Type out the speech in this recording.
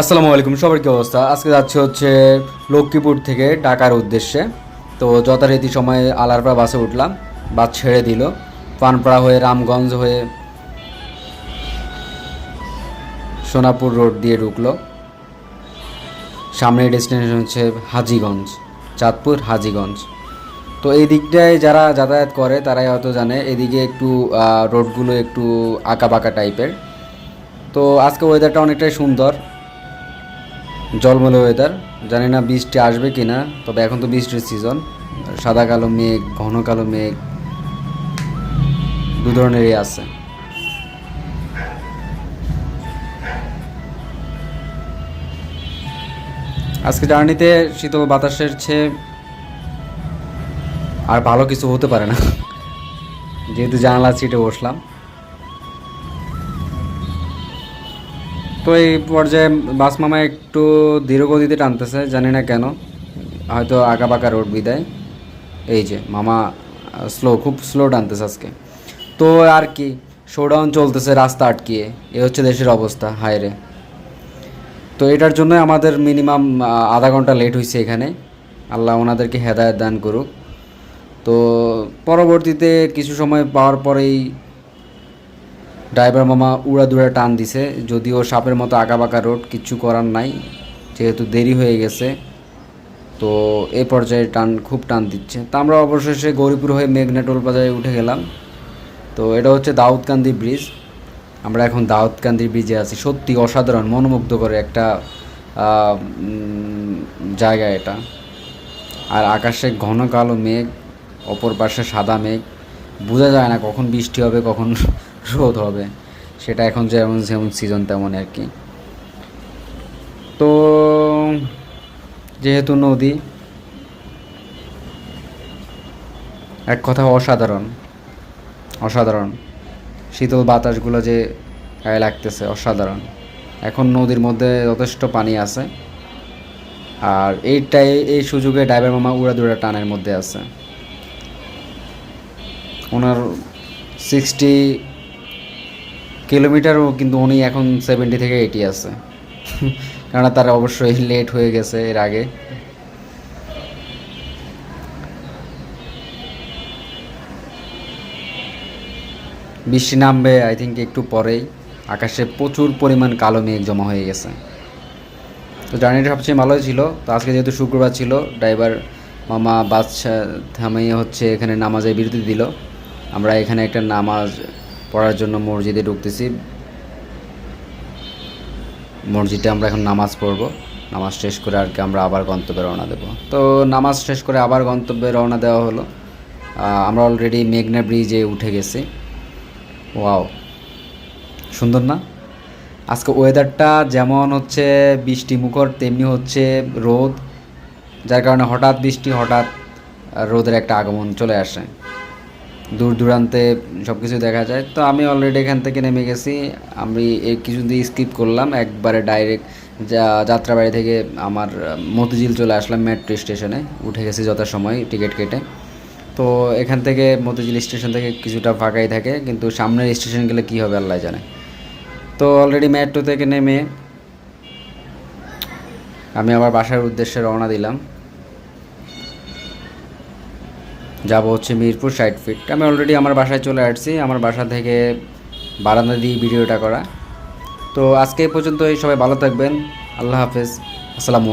আসসালামু আলাইকুম, সবার কি অবস্থা? আজকে যাচ্ছে হচ্ছে লক্ষ্মীপুর থেকে ঢাকার উদ্দেশ্যে। তো যথারীতি সময়ে আলারপাড়া বাসে উঠলাম, বাস ছেড়ে দিল। পানপাড়া হয়ে, রামগঞ্জ হয়ে সোনাপুর রোড দিয়ে ঢুকলো। সামনের ডেস্টিনেশন হচ্ছে হাজিগঞ্জ, চাঁদপুর, হাজিগঞ্জ। তো এই দিকটায় যারা যাতায়াত করে, তারাই হয়তো জানে, এদিকে একটু রোডগুলো একটু আঁকা বাঁকা টাইপের তো আজকে ওয়েদারটা অনেকটাই সুন্দর। জলমলে ওয়েদার জানি না বৃষ্টি আসবে কি না তবে এখন তো বৃষ্টির সিজন সাদা কালো মেঘ, ঘন কালো মেঘ, দু ধরনেরই আছে। আজকে জার্নিতে শীতল বাতাসের চেয়ে আর ভালো কিছু হতে পারে না। যেহেতু জানালা সিটে বসলাম। তো এই পর্যায়ে বাস মামা একটু ধীরগতিতে টানতেছে, জানি না কেন। হয়তো বাঁকা রোড বিদায়। এই যে, মামা স্লো খুব স্লো টানতেছে আজকে। তো আর কি শোডাউন চলতেছে রাস্তা আটকিয়ে। এ হচ্ছে দেশের অবস্থা, হায়রে। তো এটার জন্য আমাদের মিনিমাম আধা ঘণ্টা লেট হয়েছে এখানে। আল্লাহ ওনাদেরকে হেদায়ত দান করুক। তো পরবর্তীতে কিছু সময় পাওয়ার পরেই ড্রাইভার মামা উড়া দুড়া টান দিছে, যদিও সাপের মতো আঁকা বাঁকা রোড কিচ্ছু করার নাই, যেহেতু দেরি হয়ে গেছে, তো এই পর্যায়ে টান, খুব টান দিচ্ছে। তা আমরা অবশেষে গৌরীপুর হয়ে মেঘনা টোল বাজারে উঠে গেলাম। তো এটা হচ্ছে দাউদকান্দি ব্রিজ। আমরা এখন দাউদকান্দি ব্রিজে আছি। সত্যি অসাধারণ, মনোমুগ্ধকর একটা জায়গা এটা। আর আকাশে ঘন কালো মেঘ, অপর পাশে সাদা মেঘ। বোঝা যায় না কখন বৃষ্টি হবে, কখন রোদ হবে। সেটা এখন যেমন যেমন সিজন তেমন আর কি। তো, যেহেতু নদী, এক কথা অসাধারণ অসাধারণ। শীতল বাতাসগুলো যে গায়ে লাগতেছে, অসাধারণ। এখন নদীর মধ্যে যথেষ্ট পানি আছে। আর এইটাই, এই সুযোগে ড্রাইভার মামা উড়াদুড়া টানের মধ্যে আছে। ওনার সিক্সটি কিলোমিটারও কিন্তু উনি এখন সেভেন্টি থেকে এইটি আছে। কেননা তারা অবশ্যই লেট হয়ে গেছে এর আগে। বৃষ্টি নামবে আই থিঙ্ক একটু পরেই। আকাশে প্রচুর পরিমাণ কালো মেঘ জমা হয়ে গেছে। তো জার্নিটা সবচেয়ে ভালোই ছিল। তো আজকে যেহেতু শুক্রবার ছিল ড্রাইভার মামা বাস থামিয়ে হচ্ছে এখানে নামাজে বিরতি দিল। আমরা এখানে একটা নামাজ পড়ার জন্য মসজিদে ঢুকতেছি। মসজিদে আমরা এখন নামাজ পড়ব। নামাজ শেষ করে আর কি আমরা আবার গন্তব্যে রওনা দেব। তো নামাজ শেষ করে আবার গন্তব্যে রওনা দেওয়া হলো। আমরা অলরেডি মেঘনা ব্রিজে উঠে গেছি। ওয়াও সুন্দর না? আজকে ওয়েদারটা যেমন হচ্ছে বৃষ্টি মুখর তেমনি হচ্ছে রোদ, যার কারণে হঠাৎ বৃষ্টি, হঠাৎ রোদের একটা আগমন চলে আসে। দূর দূরান্তে সব কিছু দেখা যায়। তো আমি অলরেডি এখান থেকে নেমে গেছি। আমি এই কিছু দিয়ে স্কিপ করলাম। একবারে ডাইরেক্ট যা যাত্রাবাড়ি থেকে আমার মতিঝিল চলে আসলাম মেট্রো স্টেশনে উঠে গেছি যথাসময় টিকিট কেটে। তো এখান থেকে মতিঝিল স্টেশন থেকে কিছুটা ফাঁকাই থাকে। কিন্তু সামনের স্টেশন গেলে কী হবে আল্লাহ জানে। তো অলরেডি মেট্রো থেকে নেমে আমি আবার বাসার উদ্দেশ্যে রওনা দিলাম। যাব হচ্ছে মিরপুর ষাট ফিট আমি অলরেডি আমার বাসায় চলে আসছি, আমার বাসা থেকে বারান্দা দিয়ে ভিডিওটা করা। তো আজকে এই পর্যন্ত সবাই ভালো থাকবেন, আল্লাহ হাফেজ, আসসালামু